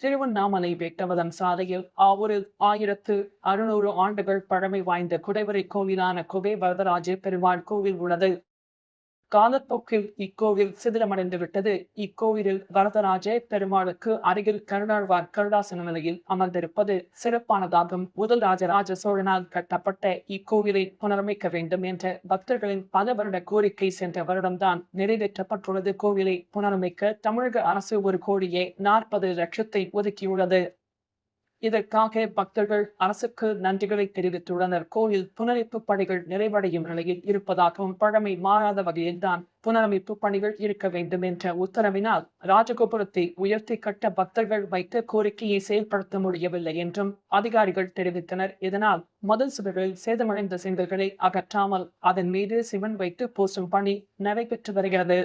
திருவண்ணாமலை வேட்டவதம் சாலையில் ஒரு ஆயிரத்து அறுநூறு ஆண்டுகள் பழமை வாய்ந்த குடைவரை கோவிலான குபே வரதராஜ பெருமாள் கோவில் உள்ளது. காலப்போக்கில் இக்கோவில் சிதிலமடைந்து விட்டது இக்கோவிலில் வரதராஜே பெருமாளுக்கு அருகில் கருணாழ்வார் கருடாசன நிலையில் அமர்ந்திருப்பது சிறப்பானதாகும். முதல் ராஜராஜ சோழனால் கட்டப்பட்ட இக்கோவிலை புனரமைக்க வேண்டும் என்ற பக்தர்களின் பல வருட கோரிக்கை சென்ற வருடம்தான் நிறைவேற்றப்பட்டுள்ளது. கோவிலை புனரமைக்க தமிழக அரசு ஒரு கோடியே நாற்பது லட்சத்தை ஒதுக்கியுள்ளது. இதற்காக பக்தர்கள் அரசுக்கு நன்றிகளை தெரிவித்துள்ளனர். கோயில் புனரமைப்பு பணிகள் நிறைவடையும் நிலையில் இருப்பதாகவும் பழமை மாறாத வகையில் தான் புனரமைப்பு பணிகள் இருக்க வேண்டும் என்ற உத்தரவினால் ராஜகோபுரத்தை உயர்த்தி கட்ட பக்தர்கள் வைத்த கோரிக்கையை செயல்படுத்த முடியவில்லை என்றும் அதிகாரிகள் தெரிவித்தனர். இதனால் மதில் சுவர்களில் சேதமடைந்த செங்கல்களை அகற்றாமல் அதன் மீது சிவன் வைத்து பூசும் பணி நடைபெற்று வருகிறது.